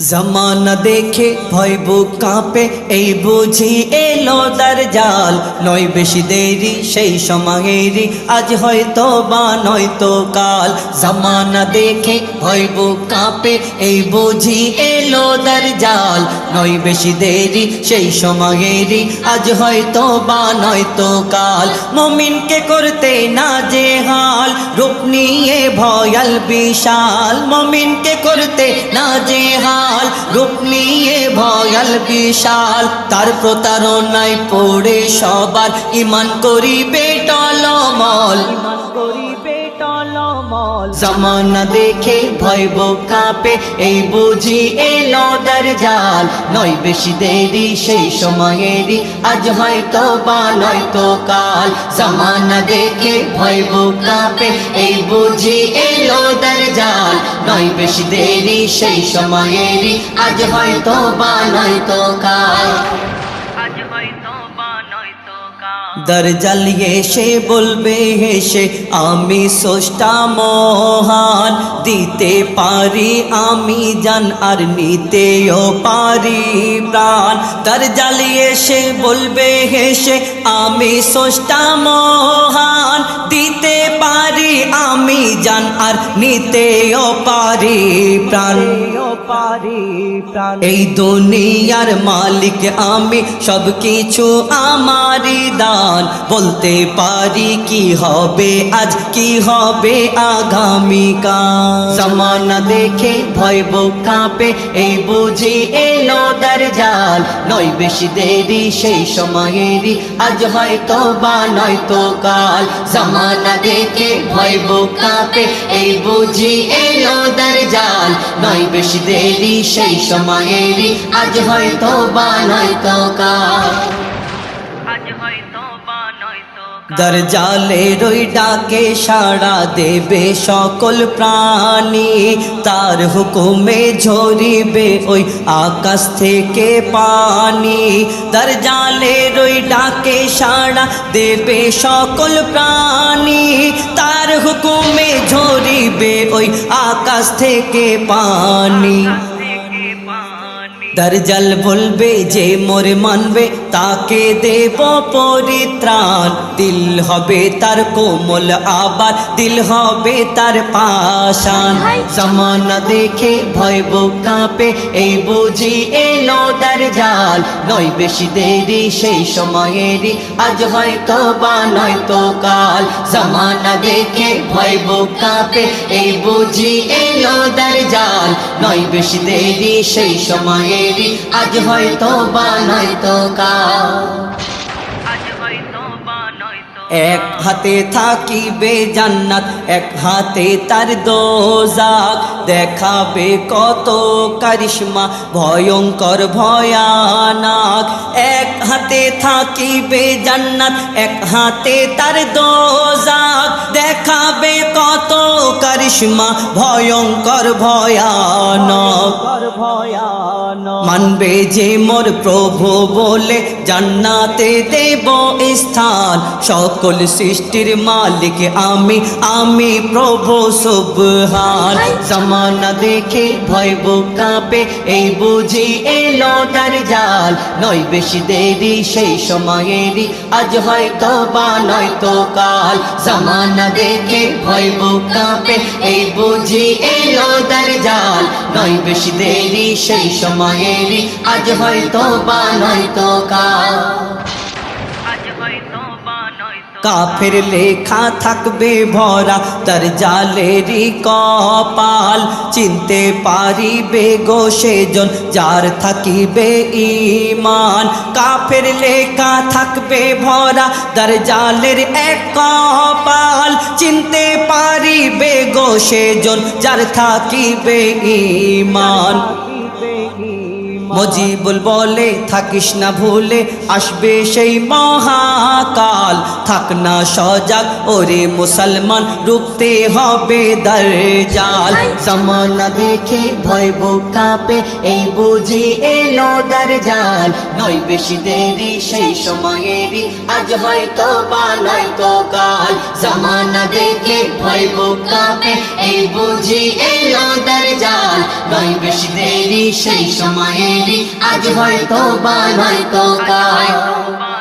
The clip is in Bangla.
জামানা দেখে ভয় বুক কাঁপে এই বুঝি এলো দার জাল নয় বেশি দেরি সেই সময়েরই আজ হয়তো বা নয়তো কাল জমানা দেখে ভয় কাঁপে এই বুঝি এলো দার জাল নয় বেশি দেরি সেই সময়েরই আজ হয়তো বা নয়তো কাল মমিনকে করতে না যে হাল রূপ নিয়ে ভয়াল বিশাল। মমিনকে করতে না যে হাল। রূপ নিয়ে ভয়াল বিশাল। তার প্রতারণায় পড়ে সবার ইমান করিবে টলমল। জামানা দেখে ভয় বুক কাঁপে এই বুঝি এলো দার জাল নয় বেশি দেরি সেই সময়েরই আজ হয়তো বা নয়তো কাল। জামানা দেখে ভয় বুক কাঁপে এই বুঝি এলো দার জাল নয় বেশি দেরি সেই সময়েরই আজ হয়তো বা নয়তো কাল। দর জ্বালিয়ে সে বলবে হেসে আমি সোষ্টা মহান, দিতে পারি আমি জান আর নিতেও পারি প্রাণ। দর জ্বালিয়ে সে বলবে হেসে আমি সোষ্টা মহান, দিতে পারি আমি জান আর নিতেও পারি প্রাণ। এই দুনিয়ার মালিক আমি সব কিছু আমারই। দান বলতে পারি কি হবে, আজ কি হবে আগামীকাল? জামানা দেখে ভয় কাঁপে, এই বুঝি এলো দার জাল। নয় বেশি দেরি, সেই সময়েরই, আজ হয়তো বা নয়তো কাল। জামানা দেখে ভয় কাঁপে, এই বুঝি এলো দার জাল। নয় বেশি দেরি, সেই সময়েরই, আজ হয়তো বা নয়তো কাল। দর জালে রই ডাকে সাড়া দেবে সকল প্রাণী তার হুকুমে ঝরিবে ওই আকাশ থেকে পানি। দর জালে রই ডাকে সাড়া দেবে সকল প্রাণী তার হুকুমে ঝরিবে ওই আকাশ থেকে পানি। দরজাল বলবে যে মোরে মানবে তাকে দেব পরিত্রাণ। দিল হবে তার কোমল আবার দিল হবে তার পাশান জামানা দেখে ভয় কাঁপে এই বুঝি এলো দরজাল। নয় বেশি দেরি সেই সময়েরই আজ হয়তো বা নয়তো কাল। জামানা দেখে ভয় কাঁপে এই বুঝি এলো দরজাল। নয় বেশি দেরি সেই কাল আজ হয়তো বা নয়তো এক হাতে থাকিবে জান্নাত, এক হাতে তার দোজাক দেখাবে কত কারিশমা, ভয়ঙ্কর ভয়ানাক। এক হাতে থাকিবে জান্নাত, এক হাতে তার দোজাক দেখাবে কত কারিশমা, ভয়ঙ্কর, ভয়ানক। মানবে যে মোর প্রভু বলে জান্নাতে দেব স্থান। সকল সৃষ্টির মালিক আমি আমি প্রভু সুবহান। জামানা দেখে ভয় কাঁপে, এই বুঝি এলো তার জাল। নয় বেশি দেরি, সেই সময়েরই আজ হয়তো বা নয়তো কাল। জামানা দেখে ভয় বুক কাঁপে এই বুঝি এলো তার জাল নয় বেশি দেরি, সেই সময়েরই, আজ হয়তো বা নয়তো কাল। কাফের লেখা থাকবে ভরা, তার জালেরই কপাল। চিনতে পারিবে গো সেজন যার থাকিবে ইমান কাফের লেখা থাকবে ভরা, তার জালের এক কপাল। চিনতে পারিবে গো সেজন যার থাকিবে ইমান মজিবুল বলে থাকিস না ভুলে আসবে সেই মহাকাল। থাক না সজাগ ওরে মুসলমান রুখতে হবে দরজাল। জামানা দেখে ভয় কাঁপে এই বুঝি এলো দরজাল। নয় বেশি দেরি সেই সময়েরই আজ হয়তো বা নয়তো কাল। জামানা দেখে ভয় কাঁপে এই বুঝি এলো দরজাল নয় বেশি দেরি সেই সময়েরই আজ হয়তো বা নয়তো কাল।